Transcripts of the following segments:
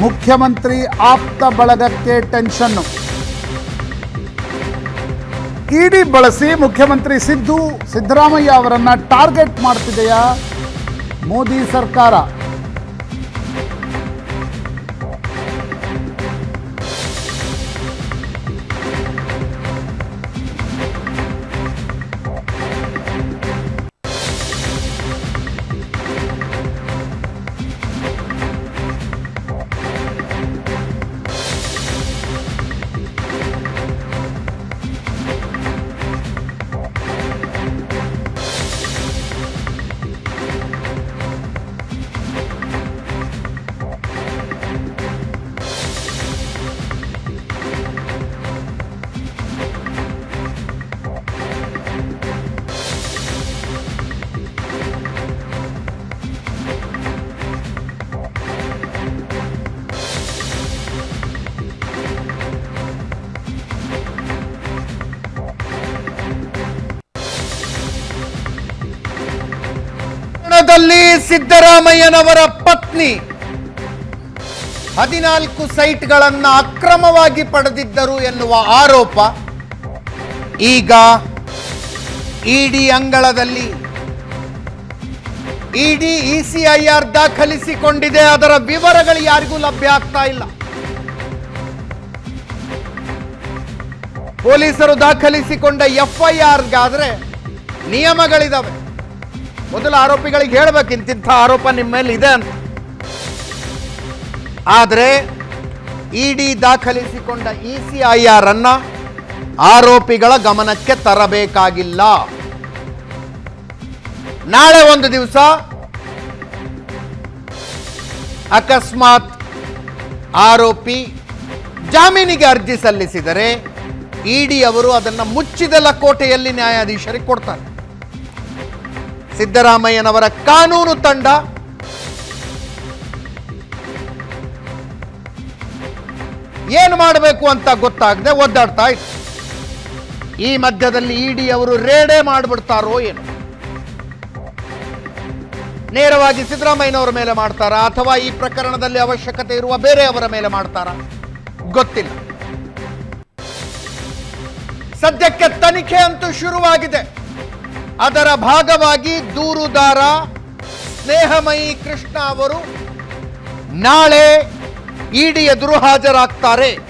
ಮುಖ್ಯಮಂತ್ರಿ ಆಪ್ತ ಬಳಗಕ್ಕೆ ಟೆನ್ಷನ್ನು. ಇಡಿ ಬಳಸಿ ಮುಖ್ಯಮಂತ್ರಿ ಸಿದ್ದು ಸಿದ್ದರಾಮಯ್ಯ ಅವರನ್ನು ಟಾರ್ಗೆಟ್ ಮಾಡ್ತಿದೆಯಾ? ಮೋದಿ ಸರ್ಕಾರ. ಸಿದ್ದರಾಮಯ್ಯನವರ ಪತ್ನಿ. ಹದಿನಾಲ್ಕು ಸೈಟ್ಗಳನ್ನು ಅಕ್ರಮವಾಗಿ ಪಡೆದಿದ್ದರು ಎನ್ನುವ ಆರೋಪ. ಈಗ ಇಡಿ ಅಂಗಳದಲ್ಲಿ ಇಡಿ ಇಸಿಐಆರ್ ದಾಖಲಿಸಿಕೊಂಡಿದೆ. ಅದರ ವಿವರಗಳು ಯಾರಿಗೂ ಲಭ್ಯ ಆಗ್ತಾ ಇಲ್ಲ. ಪೊಲೀಸರು ದಾಖಲಿಸಿಕೊಂಡ ಎಫ್ಐಆರ್ಗಾದ್ರೆ ನಿಯಮಗಳಿದಾವೆ. ಮೊದಲ ಆರೋಪಿಗಳಿಗೆ ಹೇಳಬೇಕು ಇಂತಿಂಥ ಆರೋಪ ನಿಮ್ಮ ಮೇಲೆ ಇದೆ ಅಂತ. ಆದರೆ ಇಡಿ ದಾಖಲಿಸಿಕೊಂಡ ಇ ಸಿ ಐ ಆರ್ ಅನ್ನ ಆರೋಪಿಗಳ ಗಮನಕ್ಕೆ ತರಬೇಕಾಗಿಲ್ಲ. ನಾಳೆ ಒಂದು ದಿವಸ ಅಕಸ್ಮಾತ್ ಆರೋಪಿ ಜಾಮೀನಿಗೆ ಅರ್ಜಿ ಸಲ್ಲಿಸಿದರೆ ಇಡಿ ಅವರು ಅದನ್ನು ಮುಚ್ಚಿದ ಲಕೋಟೆಯಲ್ಲಿ ನ್ಯಾಯಾಧೀಶರಿಗೆ ಕೊಡ್ತಾರೆ. ಸಿದ್ದರಾಮಯ್ಯನವರ ಕಾನೂನು ತಂಡ. ಏನು ಮಾಡಬೇಕು ಅಂತ ಗೊತ್ತಾಗದೆ ಒದ್ದಾಡ್ತಾ ಇತ್ತು. ಈ ಮಧ್ಯದಲ್ಲಿ ಇಡಿ ಅವರು ರೇಡೇ ಮಾಡಿಬಿಡ್ತಾರೋ ಏನು. ನೇರವಾಗಿ ಸಿದ್ದರಾಮಯ್ಯನವರ ಮೇಲೆ ಮಾಡ್ತಾರಾ ಅಥವಾ ಈ ಪ್ರಕರಣದಲ್ಲಿ ಅವಶ್ಯಕತೆ ಇರುವ ಬೇರೆಯವರ ಮೇಲೆ ಮಾಡ್ತಾರಾ? ಗೊತ್ತಿಲ್ಲ. ಸದ್ಯಕ್ಕೆ ತನಿಖೆ ಅಂತೂ ಶುರುವಾಗಿದೆ. ಅದರ ಭಾಗವಾಗಿ ದೂರುದಾರ ಸ್ನೇಹಮಯಿ ಕೃಷ್ಣ ಅವರು ನಾಳೆ ಇಡಿ ಎದುರು ಹಾಜರಾಗ್ತಾರೆ.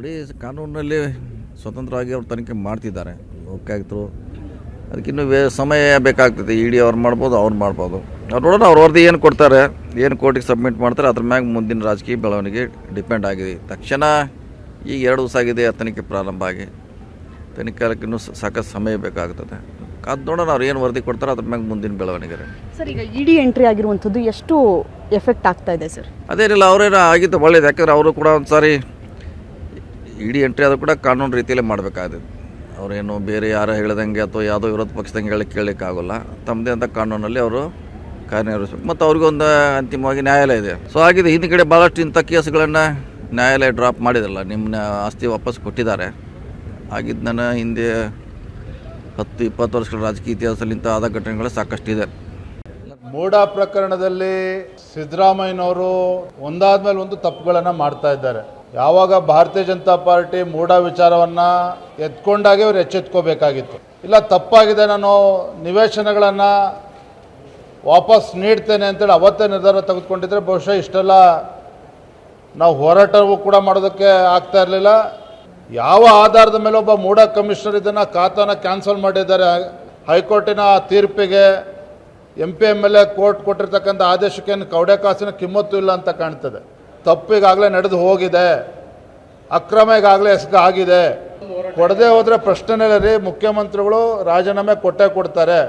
ನೋಡಿ ಕಾನೂನಿನಲ್ಲಿ ಸ್ವತಂತ್ರವಾಗಿ ಅವ್ರು ತನಿಖೆ ಮಾಡ್ತಿದ್ದಾರೆ. ಓಕೆ ಲೋಕಾಯುಕ್ತರು ಅದಕ್ಕಿನ್ನೂ ವೇ ಸಮಯ ಬೇಕಾಗ್ತದೆ. ಇ ಡಿ ಅವ್ರು ಮಾಡ್ಬೋದು ಅವ್ರು ಮಾಡ್ಬೋದು. ಅವ್ರು ನೋಡೋಣ ಅವ್ರ ವರದಿ ಏನು ಕೊಡ್ತಾರೆ ಏನು ಕೋರ್ಟಿಗೆ ಸಬ್ಮಿಟ್ ಮಾಡ್ತಾರೆ ಅದ್ರ ಮ್ಯಾಗ ಮುಂದಿನ ರಾಜಕೀಯ ಬೆಳವಣಿಗೆ ಡಿಪೆಂಡ್ ಆಗಿದೆ. ತಕ್ಷಣ ಈಗ ಎರಡು ದಿವಸ ಆಗಿದೆ ಆ ತನಿಖೆ ಪ್ರಾರಂಭ ಆಗಿ. ತನಿಖೆ ಆಗಕ್ಕೆ ಇನ್ನೂ ಸಾಕಷ್ಟು ಸಮಯ ಬೇಕಾಗ್ತದೆ. ಅದು ನೋಡೋಣ ಅವ್ರು ಏನು ವರದಿ ಕೊಡ್ತಾರೆ ಅದ್ರ ಮ್ಯಾಗ ಮುಂದಿನ ಬೆಳವಣಿಗೆ ಸರ್ ಈಗ ಡಿ ಎಂಟ್ರಿ ಆಗಿರುವಂಥದ್ದು ಎಷ್ಟು ಎಫೆಕ್ಟ್ ಆಗ್ತಾ ಇದೆ ಸರ್? ಅದೇನಿಲ್ಲ ಅವರೇನೋ ಆಗಿದ್ದು ಒಳ್ಳೇದು. ಯಾಕಂದ್ರೆ ಅವರು ಕೂಡ ಒಂದು ಸಾರಿ ಇಡಿ ಎಂಟ್ರಿ ಆದರೂ ಕೂಡ ಕಾನೂನು ರೀತಿಯಲ್ಲೇ ಮಾಡಬೇಕಾಗಿದೆ ಅವರೇನು ಬೇರೆ ಯಾರೋ ಹೇಳ್ದಂಗೆ ಅಥವಾ ಯಾವುದೋ ವಿರೋಧ ಪಕ್ಷದಂಗೆ ಹೇಳಿ ಕೇಳಲಿಕ್ಕಾಗಲ್ಲ. ತಮ್ಮದೇ ಅಂತ ಕಾನೂನಲ್ಲಿ ಅವರು ಕಾರ್ಯನಿರ್ವಹಿಸಬೇಕು. ಮತ್ತು ಅವ್ರಿಗೊಂದು ಅಂತಿಮವಾಗಿ ನ್ಯಾಯಾಲಯ ಇದೆ. ಸೊ ಆಗಿದೆ ಹಿಂದ್ಗಡೆ ಭಾಳಷ್ಟು ಇಂಥ ಕೇಸ್ಗಳನ್ನು ನ್ಯಾಯಾಲಯ ಡ್ರಾಪ್ ಮಾಡಿದಲ್ಲ ನಿಮ್ಮ ಆಸ್ತಿ ವಾಪಸ್ ಕೊಟ್ಟಿದ್ದಾರೆ. ಆಗಿದ್ದನ್ನ ಹಿಂದೆ ಹತ್ತು, ಇಪ್ಪತ್ತು ವರ್ಷಗಳ ರಾಜಕೀಯ ಇತಿಹಾಸದಲ್ಲಿ ಇಂಥ ಆದ ಘಟನೆಗಳು ಸಾಕಷ್ಟಿದೆ. ಮೋಡ ಪ್ರಕರಣದಲ್ಲಿ ಸಿದ್ದರಾಮಯ್ಯನವರು ಒಂದಾದ್ಮೇಲೆ ಒಂದು ತಪ್ಪುಗಳನ್ನು ಮಾಡ್ತಾ ಇದ್ದಾರೆ. ಯಾವಾಗ ಭಾರತೀಯ ಜನತಾ ಪಾರ್ಟಿ ಮೂಢ ವಿಚಾರವನ್ನು ಎತ್ಕೊಂಡಾಗೆ ಅವ್ರು ಎಚ್ಚೆತ್ಕೋಬೇಕಾಗಿತ್ತು. ಇಲ್ಲ, ತಪ್ಪಾಗಿದೆ, ನಾನು ನಿವೇಶನಗಳನ್ನು ವಾಪಸ್ ನೀಡ್ತೇನೆ ಅಂತೇಳಿ ಅವತ್ತೇ ನಿರ್ಧಾರ ತೆಗೆದುಕೊಂಡಿದ್ರೆ ಬಹುಶಃ ಇಷ್ಟೆಲ್ಲ ನಾವು ಹೋರಾಟವೂ ಕೂಡ ಮಾಡೋದಕ್ಕೆ ಆಗ್ತಾ ಇರಲಿಲ್ಲ. ಯಾವ ಆಧಾರದ ಮೇಲೆ ಒಬ್ಬ ಮೂಢ ಕಮಿಷನರ್ ಇದನ್ನು ಖಾತಾನ ಕ್ಯಾನ್ಸಲ್ ಮಾಡಿದ್ದಾರೆ? ಹೈಕೋರ್ಟಿನ ತೀರ್ಪಿಗೆ M P M L A court ಕೊಟ್ಟಿರ್ತಕ್ಕಂಥ ಆದೇಶಕ್ಕೆ ಕವಡೆ ಕಾಸಿನ ಕಿಮ್ಮತ್ತು ಇಲ್ಲ ಅಂತ ಕಾಣ್ತದೆ. ತಪ್ಪಿಗಾಗಲೇ ನಡೆದು ಹೋಗಿದೆ ಅಕ್ರಮ ಈಗಾಗಲೇ ಎಸ್ಗ ಆಗಿದೆ. ಕೊಡದೆ ಹೋದರೆ ಪ್ರಶ್ನೆನೇ ರೀ, ಮುಖ್ಯಮಂತ್ರಿಗಳು ರಾಜೀನಾಮೆ ಕೊಟ್ಟೆ ಕೊಡ್ತಾರೆ.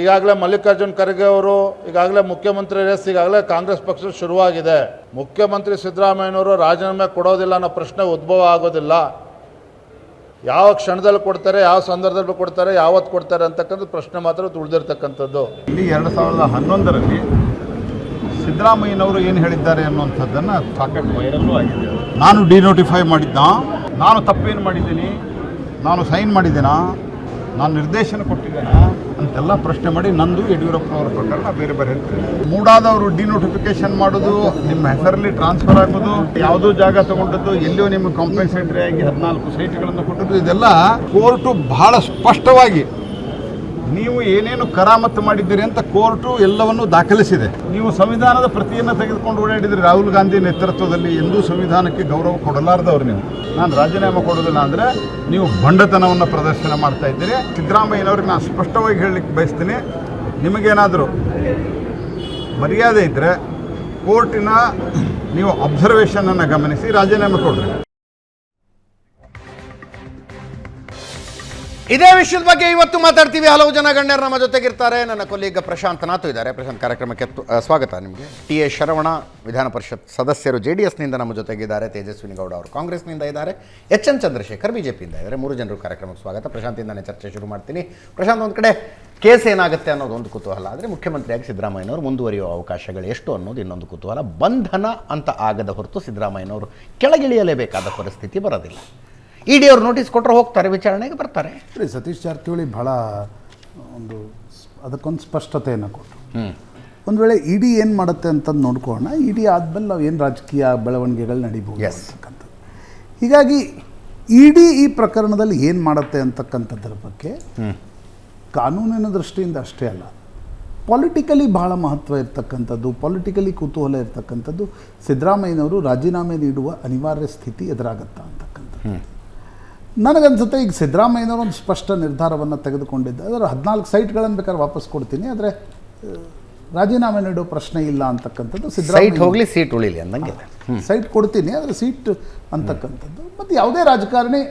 ಈಗಾಗಲೇ ಮಲ್ಲಿಕಾರ್ಜುನ್ ಖರ್ಗೆ ಅವರು, ಈಗಾಗಲೇ ಮುಖ್ಯಮಂತ್ರಿ ರೇಸ್, ಈಗಾಗಲೇ ಕಾಂಗ್ರೆಸ್ ಪಕ್ಷ ಶುರುವಾಗಿದೆ. ಮುಖ್ಯಮಂತ್ರಿ ಸಿದ್ದರಾಮಯ್ಯನವರು ರಾಜೀನಾಮೆ ಕೊಡೋದಿಲ್ಲ ಅನ್ನೋ ಪ್ರಶ್ನೆ ಉದ್ಭವ ಆಗೋದಿಲ್ಲ. ಯಾವ ಕ್ಷಣದಲ್ಲಿ ಕೊಡ್ತಾರೆ, ಯಾವ ಸಂದರ್ಭದಲ್ಲಿ ಕೊಡ್ತಾರೆ, ಯಾವತ್ತು ಕೊಡ್ತಾರೆ ಅಂತಕ್ಕಂಥ ಪ್ರಶ್ನೆ ಮಾತ್ರ ತುಳಿದಿರ್ತಕ್ಕಂಥದ್ದು. ಇಲ್ಲಿ ಎರಡು ಸಾವಿರದ ಹನ್ನೊಂದರಲ್ಲಿ ಸಿದ್ದರಾಮಯ್ಯನವರು ಏನು ಹೇಳಿದ್ದಾರೆ ಅನ್ನುವಂಥದ್ದನ್ನು ಸಾಕಷ್ಟು ವೈರಲ್ಲೂ ಆಗಿದೆ. ನಾನು ಡಿನೋಟಿಫೈ ಮಾಡಿದ್ದ ನಾನು ತಪ್ಪೇನು ಮಾಡಿದ್ದೀನಿ? ನಾನು ಸೈನ್ ಮಾಡಿದ್ದೀನಾ? ನಾನು ನಿರ್ದೇಶನ ಕೊಟ್ಟಿದ್ದೇನೆ? ಅಂತೆಲ್ಲ ಪ್ರಶ್ನೆ ಮಾಡಿ ನಂದು ಯಡಿಯೂರಪ್ಪನವರ ಪ್ರಕರಣ ಬೇರೆ ಬೇರೆ ಹೇಳ್ತೇನೆ. ಮೂಡಾದವರು ಡಿನೋಟಿಫಿಕೇಶನ್ ಮಾಡೋದು ನಿಮ್ಮ ಹೆಸರಲ್ಲಿ ಟ್ರಾನ್ಸ್ಫರ್ ಆಗೋದು ಯಾವುದೋ ಜಾಗ ತಗೊಂಡದ್ದು ಎಲ್ಲಿಯೋ ನಿಮಗೆ ಕಾಂಪೆನ್ಸೇಟರಿ ಆಗಿ ಹದಿನಾಲ್ಕು ಸೈಟ್ಗಳನ್ನು ಕೊಟ್ಟದ್ದು ಇದೆಲ್ಲ ಕೋರ್ಟು ಬಹಳ ಸ್ಪಷ್ಟವಾಗಿ ನೀವು ಏನೇನು ಕರಾಮತ್ತು ಮಾಡಿದ್ದೀರಿ ಅಂತ ಕೋರ್ಟು ಎಲ್ಲವನ್ನು ದಾಖಲಿಸಿದೆ. ನೀವು ಸಂವಿಧಾನದ ಪ್ರತಿಯನ್ನು ತೆಗೆದುಕೊಂಡು ಓಡಾಡಿದ್ರಿ ರಾಹುಲ್ ಗಾಂಧಿ ನೇತೃತ್ವದಲ್ಲಿ ಎಂದೂ ಸಂವಿಧಾನಕ್ಕೆ ಗೌರವ ಕೊಡಲಾರ್ದವ್ರು ನೀವು. ನಾನು ರಾಜೀನಾಮೆ ಕೊಡೋದಿಲ್ಲ ಅಂದರೆ ನೀವು ಬಂಡತನವನ್ನು ಪ್ರದರ್ಶನ ಮಾಡ್ತಾ ಇದ್ದೀರಿ. ಸಿದ್ದರಾಮಯ್ಯನವ್ರಿಗೆ ನಾನು ಸ್ಪಷ್ಟವಾಗಿ ಹೇಳಲಿಕ್ಕೆ ಬಯಸ್ತೀನಿ. ನಿಮಗೇನಾದರೂ ಮರ್ಯಾದೆ ಇದ್ದರೆ ಕೋರ್ಟಿನ ನೀವು ಅಬ್ಸರ್ವೇಷನನ್ನು ಗಮನಿಸಿ ರಾಜೀನಾಮೆ ಕೊಡ್ರಿ. ಇದೇ ವಿಷಯದ ಬಗ್ಗೆ ಇವತ್ತು ಮಾತಾಡ್ತೀವಿ. ಹಲವು ಜನ ಗಣ್ಯರು ನಮ್ಮ ಜೊತೆಗಿರ್ತಾರೆ. ನನ್ನ ಕೊಲೀಗ ಪ್ರಶಾಂತ್ ನಾಥು ಇದ್ದಾರೆ. ಪ್ರಶಾಂತ್ ಕಾರ್ಯಕ್ರಮಕ್ಕೆ ಸ್ವಾಗತ ನಿಮಗೆ. ಟಿ ಎ ಶರವಣ, ವಿಧಾನ ಪರಿಷತ್ ಸದಸ್ಯರು ಜೆ ಡಿ ಎಸ್ನಿಂದ ನಮ್ಮ ಜೊತೆಗಿದ್ದಾರೆ. ತೇಜಸ್ವಿನಿ ಗೌಡ ಅವರು ಕಾಂಗ್ರೆಸ್ನಿಂದ ಇದ್ದಾರೆ. ಎಚ್ ಎನ್ ಚಂದ್ರಶೇಖರ್ ಬಿಜೆಪಿಯಿಂದ ಇದ್ದಾರೆ. ಮೂರು ಜನರು ಕಾರ್ಯಕ್ರಮಕ್ಕೆ ಸ್ವಾಗತ. ಪ್ರಶಾಂತಿಂದಾನೆ ಚರ್ಚೆ ಶುರು ಮಾಡ್ತೀನಿ. ಪ್ರಶಾಂತ್, ಒಂದು ಕಡೆ ಕೇಸ್ ಏನಾಗುತ್ತೆ ಅನ್ನೋದು ಒಂದು ಕುತೂಹಲ. ಆದರೆ ಮುಖ್ಯಮಂತ್ರಿಯಾಗಿ ಸಿದ್ದರಾಮಯ್ಯನವರು ಮುಂದುವರಿಯುವ ಅವಕಾಶಗಳು ಎಷ್ಟು ಅನ್ನೋದು ಇನ್ನೊಂದು ಕುತೂಹಲ. ಬಂಧನ ಅಂತ ಆಗದ ಹೊರತು ಸಿದ್ದರಾಮಯ್ಯನವರು ಕೆಳಗಿಳಿಯಲೇಬೇಕಾದ ಪರಿಸ್ಥಿತಿ ಬರೋದಿಲ್ಲ. ಇ ಡಿ ಅವ್ರು ನೋಟಿಸ್ ಕೊಟ್ಟರೆ ಹೋಗ್ತಾರೆ ವಿಚಾರಣೆಗೆ ಬರ್ತಾರೆ. ಸತೀಶ್ ಜಾರಕಿಹೊಳಿ ಭಾಳ ಒಂದು ಸ್- ಅದಕ್ಕೊಂದು ಸ್ಪಷ್ಟತೆಯನ್ನು ಕೊಟ್ಟರು ಒಂದು ವೇಳೆ ಇಡಿ ಏನು ಮಾಡುತ್ತೆ ಅಂತ ನೋಡ್ಕೊಳ್ಳೋಣ. ಇಡಿ ಆದಮೇಲೆ ನಾವು ಏನು ರಾಜಕೀಯ ಬೆಳವಣಿಗೆಗಳು ನಡೀಬೋದು. ಅಂತಕ್ಕಂಥದ್ದು. ಹೀಗಾಗಿ ಇಡಿ ಈ ಪ್ರಕರಣದಲ್ಲಿ ಏನು ಮಾಡುತ್ತೆ ಅಂತಕ್ಕಂಥದ್ರ ಬಗ್ಗೆ ಕಾನೂನಿನ ದೃಷ್ಟಿಯಿಂದ ಅಷ್ಟೇ ಅಲ್ಲ. ಪೊಲಿಟಿಕಲಿ ಬಹಳ ಮಹತ್ವ ಇರ್ತಕ್ಕಂಥದ್ದು ಪೊಲಿಟಿಕಲಿ ಕುತೂಹಲ ಇರ್ತಕ್ಕಂಥದ್ದು ಸಿದ್ದರಾಮಯ್ಯನವರು ರಾಜೀನಾಮೆ ನೀಡುವ ಅನಿವಾರ್ಯ ಸ್ಥಿತಿ ಎದುರಾಗತ್ತಾ ಅಂತಕ್ಕಂಥದ್ದು. ನನಗನ್ಸುತ್ತೆ ಈಗ ಸಿದ್ದರಾಮಯ್ಯನವರು ಒಂದು ಸ್ಪಷ್ಟ ನಿರ್ಧಾರವನ್ನು ತೆಗೆದುಕೊಂಡಿದ್ದೆ. ಅದರ ಹದಿನಾಲ್ಕು ಸೈಟ್ಗಳನ್ನು ಬೇಕಾದ್ರೆ ವಾಪಸ್ ಕೊಡ್ತೀನಿ ಆದರೆ ರಾಜೀನಾಮೆ ನೀಡೋ ಪ್ರಶ್ನೆ ಇಲ್ಲ ಅಂತಕ್ಕಂಥದ್ದು ಸೈಟ್ ಸಿದ್ದರಾಮಯ್ಯ ಹೋಗಲಿ ಸೀಟ್ ಉಳಿಲಿ ಅಂದಂಗೆ. ಸೈಟ್ ಕೊಡ್ತೀನಿ ಆದರೆ ಸೀಟ್ ಅಂತಕ್ಕಂಥದ್ದು. ಮತ್ತು ಯಾವುದೇ ರಾಜಕಾರಣಿ.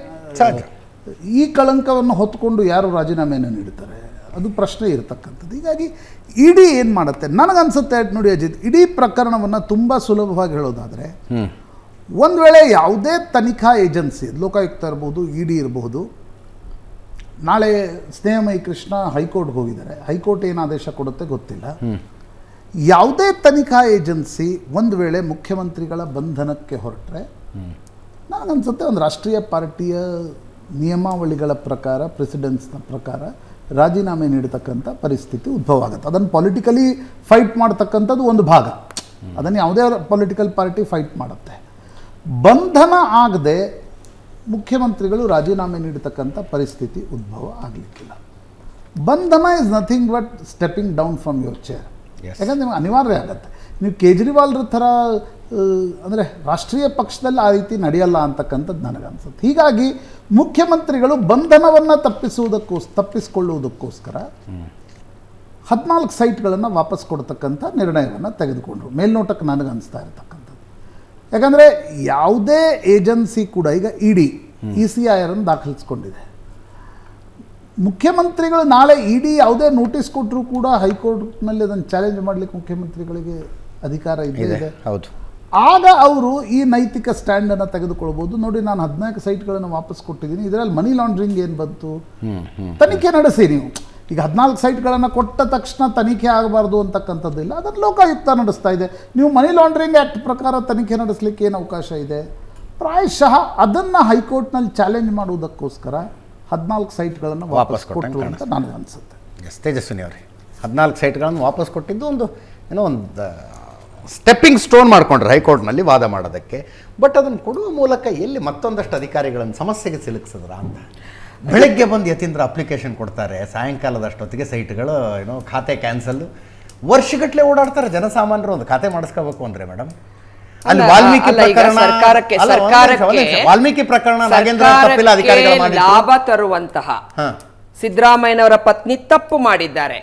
ಈ ಕಳಂಕವನ್ನು ಹೊತ್ಕೊಂಡು ಯಾರು ರಾಜೀನಾಮೆಯನ್ನು ನೀಡ್ತಾರೆ ಅದು ಪ್ರಶ್ನೆ ಇರತಕ್ಕಂಥದ್ದು. ಹೀಗಾಗಿ ಇಡೀ ಏನು ಮಾಡುತ್ತೆ? ನನಗನ್ಸುತ್ತೆ ನೋಡಿ ಅಜಿತ್ ಇಡೀ ಪ್ರಕರಣವನ್ನು ತುಂಬ ಸುಲಭವಾಗಿ ಹೇಳೋದಾದರೆ ಒಂದು ವೇಳೆ ಯಾವುದೇ ತನಿಖಾ ಏಜೆನ್ಸಿ ಲೋಕಾಯುಕ್ತ ಇರ್ಬೋದು ಇ ಡಿ ಇರಬಹುದು ನಾಳೆ ಸ್ನೇಹಮಯಿ ಕೃಷ್ಣ ಹೈಕೋರ್ಟ್ಗೆ ಹೋಗಿದ್ದಾರೆ. ಹೈಕೋರ್ಟ್ ಏನು ಆದೇಶ ಕೊಡುತ್ತೆ ಗೊತ್ತಿಲ್ಲ. ಯಾವುದೇ ತನಿಖಾ ಏಜೆನ್ಸಿ ಒಂದು ವೇಳೆ ಮುಖ್ಯಮಂತ್ರಿಗಳ ಬಂಧನಕ್ಕೆ ಹೊರಟ್ರೆ ನನಗನ್ಸುತ್ತೆ ಒಂದು ರಾಷ್ಟ್ರೀಯ ಪಾರ್ಟಿಯ ನಿಯಮಾವಳಿಗಳ ಪ್ರಕಾರ ಪ್ರೆಸಿಡೆನ್ಸ್ನ ಪ್ರಕಾರ ರಾಜೀನಾಮೆ ನೀಡತಕ್ಕಂಥ ಪರಿಸ್ಥಿತಿ ಉದ್ಭವ ಆಗುತ್ತೆ. ಅದನ್ನು ಪೊಲಿಟಿಕಲಿ ಫೈಟ್ ಮಾಡ್ತಕ್ಕಂಥದ್ದು ಒಂದು ಭಾಗ. ಅದನ್ನು ಯಾವುದೇ ಪೊಲಿಟಿಕಲ್ ಪಾರ್ಟಿ ಫೈಟ್ ಮಾಡುತ್ತೆ. ಬಂಧನ ಆಗದೆ ಮುಖ್ಯಮಂತ್ರಿಗಳು ರಾಜೀನಾಮೆ ನೀಡತಕ್ಕಂಥ ಪರಿಸ್ಥಿತಿ ಉದ್ಭವ ಆಗಲಿಕ್ಕಿಲ್ಲ. ಬಂಧನ is nothing but stepping down from your chair. ಯಾಕಂದ್ರೆ ನಿಮ್ಗೆ ಅನಿವಾರ್ಯ ಆಗುತ್ತೆ. ನೀವು ಕೇಜ್ರಿವಾಲ್ರ ಥರ ಅಂದರೆ ರಾಷ್ಟ್ರೀಯ ಪಕ್ಷದಲ್ಲಿ ಆ ರೀತಿ ನಡೆಯಲ್ಲ ಅಂತಕ್ಕಂಥದ್ದು ನನಗನ್ಸುತ್ತೆ ಹೀಗಾಗಿ ಮುಖ್ಯಮಂತ್ರಿಗಳು ಬಂಧನವನ್ನು ತಪ್ಪಿಸುವುದಕ್ಕೋಸ್ ತಪ್ಪಿಸಿಕೊಳ್ಳುವುದಕ್ಕೋಸ್ಕರ ಹದಿನಾಲ್ಕು ಸೈಟ್ಗಳನ್ನು ವಾಪಸ್ ಕೊಡ್ತಕ್ಕಂಥ ನಿರ್ಣಯವನ್ನು ತೆಗೆದುಕೊಂಡರು. ಮೇಲ್ನೋಟಕ್ಕೆ ನನಗೆ ಇರತಕ್ಕಂಥ ಯಾಕಂದರೆ ಯಾವುದೇ ಏಜೆನ್ಸಿ ಕೂಡ ಈಗ ಇಡಿ ಇ ಸಿ ಐ ಆರನ್ನು ದಾಖಲಿಸ್ಕೊಂಡಿದೆ. ಮುಖ್ಯಮಂತ್ರಿಗಳು ನಾಳೆ ಇಡಿ ಯಾವುದೇ ನೋಟಿಸ್ ಕೊಟ್ಟರೂ ಕೂಡ ಹೈಕೋರ್ಟ್ನಲ್ಲಿ ಅದನ್ನು ಚಾಲೆಂಜ್ ಮಾಡಲಿಕ್ಕೆ ಮುಖ್ಯಮಂತ್ರಿಗಳಿಗೆ ಅಧಿಕಾರ ಇದೆ ಹೌದು. ಆಗ ಅವರು ಈ ನೈತಿಕ ಸ್ಟ್ಯಾಂಡನ್ನು ತೆಗೆದುಕೊಳ್ಬೋದು. ನೋಡಿ ನಾನು ಹದಿನಾಲ್ಕು ಸೈಟ್ಗಳನ್ನು ವಾಪಸ್ ಕೊಟ್ಟಿದ್ದೀನಿ. ಇದರಲ್ಲಿ ಮನಿ ಲಾಂಡ್ರಿಂಗ್ ಏನು ಬಂತು? ತನಿಖೆ ನಡೆಸಿ ನೀವು. ಈಗ ಹದಿನಾಲ್ಕು ಸೈಟ್ಗಳನ್ನು ಕೊಟ್ಟ ತಕ್ಷಣ ತನಿಖೆ ಆಗಬಾರ್ದು ಅಂತಕ್ಕಂಥದ್ದಿಲ್ಲ. ಅದನ್ನು ಲೋಕಾಯುಕ್ತ ನಡೆಸ್ತಾ ಇದೆ. ನೀವು ಮನಿ ಲಾಂಡ್ರಿಂಗ್ ಆ್ಯಕ್ಟ್ ಪ್ರಕಾರ ತನಿಖೆ ನಡೆಸಲಿಕ್ಕೆ ಏನು ಅವಕಾಶ ಇದೆ? ಪ್ರಾಯಶಃ ಅದನ್ನು ಹೈಕೋರ್ಟ್ನಲ್ಲಿ ಚಾಲೆಂಜ್ ಮಾಡುವುದಕ್ಕೋಸ್ಕರ ಹದಿನಾಲ್ಕು ಸೈಟ್ಗಳನ್ನು ವಾಪಸ್ ಕೊಟ್ಟರು ಅಂತ ನನಗೆ ಅನಿಸುತ್ತೆ. ಎಸ್ ತೇಜಸ್ವಿನಿ ಅವರೇ ಹದಿನಾಲ್ಕು ಸೈಟ್ಗಳನ್ನು ವಾಪಸ್ ಕೊಟ್ಟಿದ್ದು ಒಂದು ಏನೋ ಒಂದು ಸ್ಟೆಪ್ಪಿಂಗ್ ಸ್ಟೋನ್ ಮಾಡ್ಕೊಂಡ್ರೆ ಹೈಕೋರ್ಟ್ನಲ್ಲಿ ವಾದ ಮಾಡೋದಕ್ಕೆ. ಬಟ್ ಅದನ್ನು ಕೊಡುವ ಮೂಲಕ ಎಲ್ಲಿ ಮತ್ತೊಂದಷ್ಟು ಅಧಿಕಾರಿಗಳನ್ನು ಸಮಸ್ಯೆಗೆ ಸಿಲುಕಿಸಿದ್ರ ಅಂತ. ಬೆಳಗ್ಗೆ ಬಂದು ಯತೀಂದ್ರ ಅಪ್ಲಿಕೇಶನ್ ಕೊಡ್ತಾರೆ. ಸಾಯಂಕಾಲದಷ್ಟೊತ್ತಿಗೆ ಸೈಟ್ಗಳು ಏನೋ ಖಾತೆ ಕ್ಯಾನ್ಸಲ್ ವರ್ಷಗಟ್ಟಲೆ ಓಡಾಡ್ತಾರೆ ಜನಸಾಮಾನ್ಯರು ಒಂದು ಖಾತೆ ಮಾಡಿಸ್ಕೋಬೇಕು ಅಂದ್ರೆ ಮೇಡಮ್. ಅಲ್ಲಿ ವಾಲ್ಮೀಕಿ ಪ್ರಕರಣ ಸರ್ಕಾರಕ್ಕೆ. ಸರ್ಕಾರಕ್ಕೆ ವಾಲ್ಮೀಕಿ ಪ್ರಕರಣ ನಾಗೇಂದ್ರ ತಪ್ಪಿಲ್ಲ ಅಧಿಕಾರಿಗಳು ಲಾಭ ತರುವಂತಹ ಹ. ಸಿದ್ದರಾಮಯ್ಯನವರ ಪತ್ನಿ ತಪ್ಪು ಮಾಡಿದ್ದಾರೆ.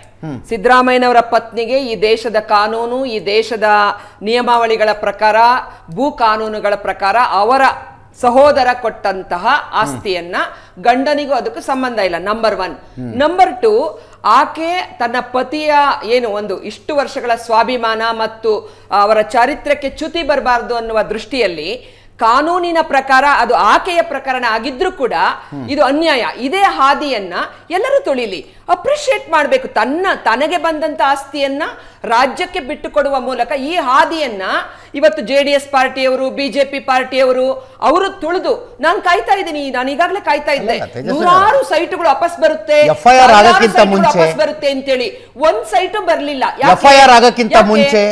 ಸಿದ್ದರಾಮಯ್ಯನವರ ಪತ್ನಿಗೆ ಈ ದೇಶದ ಕಾನೂನು ಈ ದೇಶದ ನಿಯಮಾವಳಿಗಳ ಪ್ರಕಾರ ಭೂ ಕಾನೂನುಗಳ ಪ್ರಕಾರ ಅವರ ಸಹೋದರ ಕೊಟ್ಟಂತಹ ಆಸ್ತಿಯನ್ನ ಗಂಡನಿಗೂ ಅದಕ್ಕೂ ಸಂಬಂಧ ಇಲ್ಲ ನಂಬರ್ ಒನ್ ನಂಬರ್ ಟು ಆಕೆ ತನ್ನ ಪತಿಯ ಏನು ಒಂದು ಇಷ್ಟು ವರ್ಷಗಳ ಸ್ವಾಭಿಮಾನ ಮತ್ತು ಅವರ ಚಾರಿತ್ರ್ಯಕ್ಕೆ ಚ್ಯುತಿ ಬರಬಾರದು ಅನ್ನುವ ದೃಷ್ಟಿಯಲ್ಲಿ ಕಾನೂನಿನ ಪ್ರಕಾರ ಅದು ಆಕೆಯ ಪ್ರಕರಣ ಆಗಿದ್ರೂ ಕೂಡ ಇದು ಅನ್ಯಾಯ. ಇದೇ ಹಾದಿಯನ್ನ ಎಲ್ಲರೂ ತುಳಿಲಿ. ಅಪ್ರಿಶಿಯೇಟ್ ಮಾಡಬೇಕು. ತನ್ನ, ತನಗೆ ಬಂದಂತ ಆಸ್ತಿಯನ್ನ ರಾಜ್ಯಕ್ಕೆ ಬಿಟ್ಟುಕೊಡುವ ಮೂಲಕ ಈ ಹಾದಿಯನ್ನ ಇವತ್ತು ಜೆ ಡಿ ಪಾರ್ಟಿಯವರು ಬಿಜೆಪಿ ಪಾರ್ಟಿಯವರು ಅವರು ತುಳಿದು ನಾನು ಕಾಯ್ತಾ ಇದ್ದೀನಿ ನಾನು ಈಗಾಗಲೇ ಕಾಯ್ತಾ ಇದ್ದೆ. ನೂರಾರು ಸೈಟ್ಗಳು ವಾಪಸ್ ಬರುತ್ತೆ. ವಾಪಸ್ ಬರುತ್ತೆ ಅಂತೇಳಿ. ಒಂದ್ ಸೈಟು ಬರ್ಲಿಲ್ಲ. ಎಫ್ ಐ ಆರ್ ಆಗಕ್ಕಿಂತ ಮುಂಚೆ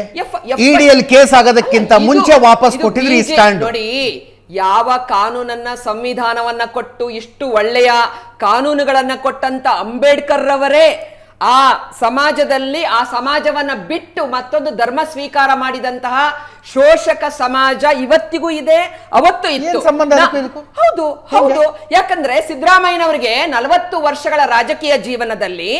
ಇಡಿ ಅಲ್ಲಿ ಕೇಸ್ ಆಗೋದಕ್ಕಿಂತ ಮುಂಚೆ ವಾಪಸ್ ಕೊಟ್ಟಿದ್ರೆ ಈ ಸ್ಟ್ಯಾಂಡ್. ನೋಡಿ ಯಾವ ಕಾನೂನನ್ನ ಸಂವಿಧಾನವನ್ನ ಕೊಟ್ಟು ಇಷ್ಟು ಒಳ್ಳೆಯ ಕಾನೂನುಗಳನ್ನ ಕೊಟ್ಟಂತ ಅಂಬೇಡ್ಕರ್ ರವರೇ ಆ ಸಮಾಜದಲ್ಲಿ ಆ ಸಮಾಜವನ್ನ ಬಿಟ್ಟು ಮತ್ತೊಂದು ಧರ್ಮ ಸ್ವೀಕಾರ ಮಾಡಿದಂತಹ ಶೋಷಕ ಸಮಾಜ ಇವತ್ತಿಗೂ ಇದೆ ಅವತ್ತು ಇತ್ತು. ಹೌದು ಹೌದು. ಯಾಕಂದ್ರೆ ಸಿದ್ದರಾಮಯ್ಯನವರಿಗೆ ನಲವತ್ತು ವರ್ಷಗಳ ರಾಜಕೀಯ ಜೀವನದಲ್ಲಿ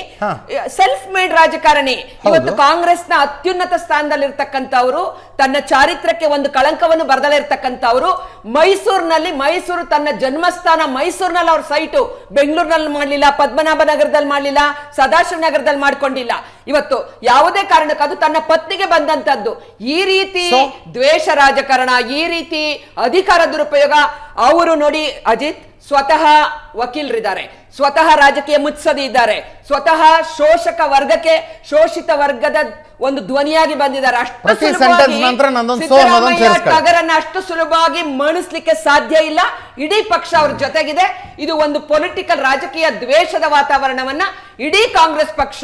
ಸೆಲ್ಫ್ ಮೇಡ್ ರಾಜಕಾರಣಿ. ಇವತ್ತು ಕಾಂಗ್ರೆಸ್ನ ಅತ್ಯುನ್ನತ ಸ್ಥಾನದಲ್ಲಿರ್ತಕ್ಕಂಥವ್ರು ತನ್ನ ಚಾರಿತ್ರಕ್ಕೆ ಒಂದು ಕಳಂಕವನ್ನು ಬರದಲೇ ಇರ್ತಕ್ಕಂಥವ್ರು ಮೈಸೂರಿನಲ್ಲಿ ಮೈಸೂರು ತನ್ನ ಜನ್ಮಸ್ಥಾನ ಮೈಸೂರಿನಲ್ಲಿ ಅವ್ರ ಸೈಟು ಬೆಂಗಳೂರಿನಲ್ಲಿ ಮಾಡಲಿಲ್ಲ ಪದ್ಮನಾಭ ನಗರದಲ್ಲಿ ಮಾಡಲಿಲ್ಲ ಸದಾಶಿವ ನಗರದಲ್ಲಿ ಮಾಡ್ಕೊಂಡಿಲ್ಲ. ಇವತ್ತು ಯಾವುದೇ ಕಾರಣಕ್ಕೂ ಅದು ತನ್ನ ಪತ್ನಿಗೆ ಬಂದಂತದ್ದು. ಈ ರೀತಿ ದ್ವೇಷ ರಾಜಕಾರಣ ಈ ರೀತಿ ಅಧಿಕಾರ ದುರುಪಯೋಗ ಅವರು ನೋಡಿ ಅಜಿತ್ ಸ್ವತಃ ವಕೀಲರಿದ್ದಾರೆ ಸ್ವತಃ ರಾಜಕೀಯ ಮುತ್ಸದಿ ಇದ್ದಾರೆ ಸ್ವತಃ ಶೋಷಕ ವರ್ಗಕ್ಕೆ ಶೋಷಿತ ವರ್ಗದ ಒಂದು ಧ್ವನಿಯಾಗಿ ಬಂದಿದ್ದಾರೆ. ಅಷ್ಟು ಟಗರನ್ನ ಅಷ್ಟು ಸುಲಭವಾಗಿ ಮಣಿಸ್ಲಿಕ್ಕೆ ಸಾಧ್ಯ ಇಲ್ಲ. ಇಡೀ ಪಕ್ಷ ಅವ್ರ ಜೊತೆಗಿದೆ. ಇದು ಒಂದು ಪೊಲಿಟಿಕಲ್ ರಾಜಕೀಯ ದ್ವೇಷದ ವಾತಾವರಣವನ್ನ ಇಡೀ ಕಾಂಗ್ರೆಸ್ ಪಕ್ಷ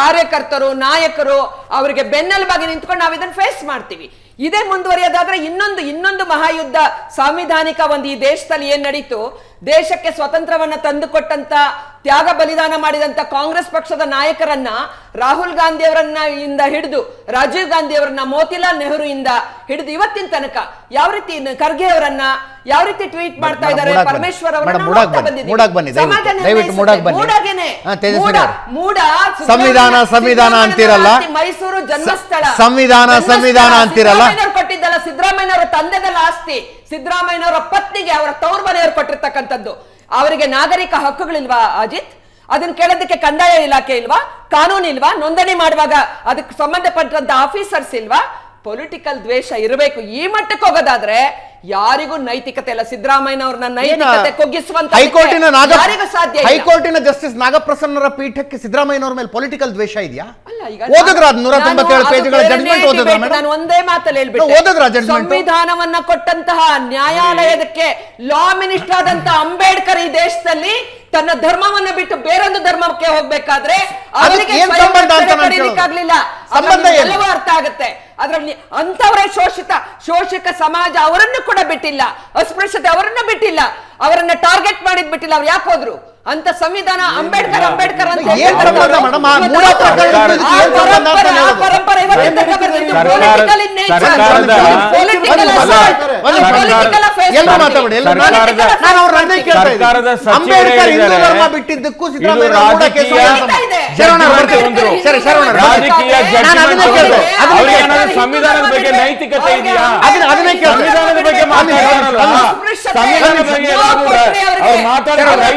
ಕಾರ್ಯಕರ್ತರು ನಾಯಕರು ಅವರಿಗೆ ಬೆನ್ನೆಲುಬಾಗಿ ನಿಂತ್ಕೊಂಡು ನಾವು ಇದನ್ನ ಫೇಸ್ ಮಾಡ್ತೀವಿ. ಇದೇ ಮುಂದುವರಿಯೋದಾದ್ರೆ ಇನ್ನೊಂದು ಇನ್ನೊಂದು ಮಹಾಯುದ್ಧ. ಸಾಂವಿಧಾನಿಕ ಒಂದು ಈ ದೇಶದಲ್ಲಿ ಏನ್ ನಡೀತು? ದೇಶಕ್ಕೆ ಸ್ವತಂತ್ರವನ್ನ ತಂದುಕೊಟ್ಟಂತ ತ್ಯಾಗ ಬಲಿದಾನ ಮಾಡಿದಂತ ಕಾಂಗ್ರೆಸ್ ಪಕ್ಷದ ನಾಯಕರನ್ನ ರಾಹುಲ್ ಗಾಂಧಿ ಅವರನ್ನ ಇಂದ ಹಿಡಿದು ರಾಜೀವ್ ಗಾಂಧಿ ಅವರನ್ನ ಮೋತಿಲಾಲ್ ನೆಹರು ಇಂದ ಹಿಡಿದು ಇವತ್ತಿನ ತನಕ ಯಾವ ರೀತಿ ಖರ್ಗೆ ಅವರನ್ನ ಯಾವ ರೀತಿ ಟ್ವೀಟ್ ಮಾಡ್ತಾ ಇದ್ದಾರೆ ಪರಮೇಶ್ವರ ಸಂವಿಧಾನ, ಸಂವಿಧಾನ ಅಂತಿರಲ್ಲ? ಮೈಸೂರು ಜನ್ಮಸ್ಥಳ. ಸಂವಿಧಾನ, ಸಂವಿಧಾನ ಅಂತಿರಲ್ಲ? ಕೊಟ್ಟಿದ್ದಲ್ಲ ಸಿದ್ದರಾಮಯ್ಯ ಅವರ ತಂದೆದಲ್ಲ ಆಸ್ತಿ ಸಿದ್ದರಾಮಯ್ಯನವರ ಪತ್ನಿಗೆ ಅವರ ತವರು ಮನೆಯವರು ಕೊಟ್ಟಿರ್ತಕ್ಕಂಥದ್ದು. ಅವರಿಗೆ ನಾಗರಿಕ ಹಕ್ಕುಗಳಿಲ್ವಾ ಅಜಿತ್? ಅದನ್ನ ಕೇಳೋದಕ್ಕೆ ಕಂದಾಯ ಇಲಾಖೆ ಇಲ್ವಾ? ಕಾನೂನು ಇಲ್ವಾ? ನೋಂದಣಿ ಮಾಡುವಾಗ ಅದಕ್ಕೆ ಸಂಬಂಧಪಟ್ಟಂತ ಆಫೀಸರ್ಸ್ ಇಲ್ವಾ? ಪೊಲಿಟಿಕಲ್ ದ್ವೇಷ ಇರಬೇಕು. ಈ ಮಟ್ಟಕ್ಕೆ ಹೋಗೋದಾದ್ರೆ ಯಾರಿಗೂ ನೈತಿಕತೆ ಇಲ್ಲ. ಸಿದ್ದರಾಮಯ್ಯನವ್ರನ್ನ ನೈತಿಕತೆ ಕುಗ್ಗಿಸುವಂತ ಹೈಕೋರ್ಟಿನ ಯಾರಿಗೂ ಸಾಧ್ಯ ಇಲ್ಲ. ಹೈಕೋರ್ಟಿನ ಜಸ್ಟಿಸ್ ನಾಗಪ್ರಸನ್ನರ ಪೀಠಕ್ಕೆ ಸಿದ್ದರಾಮಯ್ಯನವ್ರ ಮೇಲೆ ಪೊಲಿಟಿಕಲ್ ದ್ವೇಷ ಇದೆಯಾ? ಅಲ್ಲ, ಈಗ ಓದಿದ್ರ ನೂರ ತೊಂಬತ್ತೇಳು ಪೇಜ್ಗಳ ಜಡ್ಜ್ಮೆಂಟ್ ಓದಿದ್ರ ನಾನು ಒಂದೇ ಮಾತಲ್ಲಿ ಹೇಳ್ಬಿಟ್ಟು. ಸಂವಿಧಾನವನ್ನ ಕೊಟ್ಟಂತಹ ನ್ಯಾಯಾಲಯದಕ್ಕೆ ಲಾ ಮಿನಿಸ್ಟರ್ ಆದಂತ ಅಂಬೇಡ್ಕರ್ ಈ ದೇಶದಲ್ಲಿ ತನ್ನ ಧರ್ಮವನ್ನ ಬಿಟ್ಟು ಬೇರೊಂದು ಧರ್ಮಕ್ಕೆ ಹೋಗ್ಬೇಕಾದ್ರೆ ಅವರಿಗೆ ಸಂಬಂಧ ಅರ್ಥ ಆಗುತ್ತೆ. ಅದರಲ್ಲಿ ಅಂಥವರೇ ಶೋಷಿತ, ಶೋಷಕ ಸಮಾಜ ಅವರನ್ನು ಕೂಡ ಬಿಟ್ಟಿಲ್ಲ, ಅಸ್ಪೃಶ್ಯತೆ ಅವರನ್ನು ಬಿಟ್ಟಿಲ್ಲ, ಅವರನ್ನ ಟಾರ್ಗೆಟ್ ಮಾಡಿದ್ ಬಿಟ್ಟಿಲ್ಲ, ಅವ್ರು ಯಾಕೆ ಅಂತ ಸಂವಿಧಾನ ಅಂಬೇಡ್ಕರ್ ಅಂಬೇಡ್ಕರ್ ಅಂತ ಏನ್ ಹೇಳ್ತಾರೆ ಸಂಬಂಧ ಅವ್ರು. ಮೇಡಮ್? ಆ ಇವತ್ತು ಮೂಲ ಪ್ರಕರಣಕ್ಕೆ ಆ ಏನ್ ಸಂಬಂಧ ಅಂತ ಪರಂಪರೆ- ಆ ಹೇಳೋದು? ಪರಂಪರೆ ಇವತ್ತಿನ ತನಕ ಬಂದಿದ್ದು political in nature. ಸರ್ಕಾರದ- Political ಅಲ್ಲ, assault. ಒಂದು ನಿಮಿಷ. Political affairs ಎಲ್ರು ಮಾಡ್ತೀವಿ. ಮಾತಾಡಿ ಎಲ್ರು ಸರ್ಕಾರದ- ಮಾತಾಡಿ. ನಾನು ಅವ್ರ ಅದೇ ಕೇಳ್ತಾ ಇದ್ದೀನಿ. ಸರ್ಕಾರದ ಸಚಿವರೇ ಅಂಬೇಡ್ಕರ್ ಹಿಂದೂ ಹೇಳಿದ್ದಾರೆ. ಧರ್ಮ ಬಿಟ್ಟಿದ್ದಕ್ಕೂ ಇದು ಸಿದ್ದರಾಮಯ್ಯ ಮೂಲ ಕೇಸ್ ರಾಜಕೀಯ ಸಂಬಂಧ. ಇದೆ. ಶರವಣ ಅವ್ರು ಜಡ್ಜ್ಮೆಂಟ್ ಬರ್ತೀವಿ. ಒಂದು. ಸರಿ ಶರವಣ ಅವ್ರು ಬರ್ತೀವಿ. ರಾಜಕೀಯ ನಾನು ಅದನ್ನೇ ಜಡ್ಜ್ಮೆಂಟ್ ಕೇಳ್ದೆ. ಒಂದು. ಅದನ್ನೇ ಅವ್ರಿಗೆ ಕೇಳ್ದೆ. ಏನಾದ್ರು ಸಂವಿಧಾನದ ಬಗ್ಗೆ ನೈತಿಕತೆ ಇದೆಯಾ ಅದನ್ನ- ಅದನ್ನೇ ಕೇಳ್ದೆ. ಸಂವಿಧಾನದ ಬಗ್ಗೆ ಮಾತಾಡ್ತಾರಲ್ಲ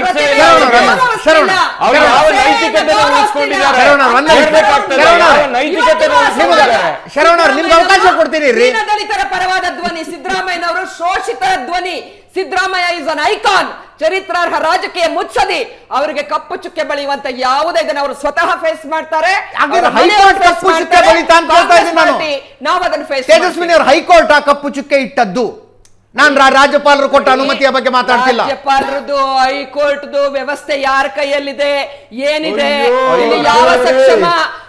ಶರವಣ ನಿಮ್ಗೆ ಅವಕಾಶ ಕೊಡ್ತೀನಿ ದಲಿತರ ಪರವಾದ ಧ್ವನಿ ಸಿದ್ದರಾಮಯ್ಯನವರು ಶೋಷಿತರ ಧ್ವನಿ. ಸಿದ್ದರಾಮಯ್ಯ ಇಸ್ ಅನ್ ಐಕಾನ್ ಚರಿತ್ರಾರ್ಹ ರಾಜಕೀಯ ಮುಚ್ಚದಿ ಅವರಿಗೆ ಕಪ್ಪು ಚುಕ್ಕೆ ಬಳಿಯುವಂತ ಯಾವುದೇ ಇದನ್ನ ಅವರು ಸ್ವತಃ ಫೇಸ್ ಮಾಡ್ತಾರೆ. ನಾವು ಅದನ್ನ ಫೇಸ್ ತೇಜಸ್ವಿನಿ ಅವರು ಹೈಕೋರ್ಟ್ ಆ ಕಪ್ಪು ಚುಕ್ಕೆ ಇಟ್ಟದ್ದು. ನಾನು ರಾಜ್ಯಪಾಲರು ಕೊಟ್ಟ ಅನುಮತಿಯ ಬಗ್ಗೆ ಮಾತಾಡ್ತಿಲ್ಲ. ರಾಜ್ಯಪಾಲರದು ಹೈಕೋರ್ಟ್ದು ವ್ಯವಸ್ಥೆ ಯಾರ ಕೈಯಲ್ಲಿದೆ? ಏನಿದೆ? ಯಾವ ಸಕ್ಷಮ?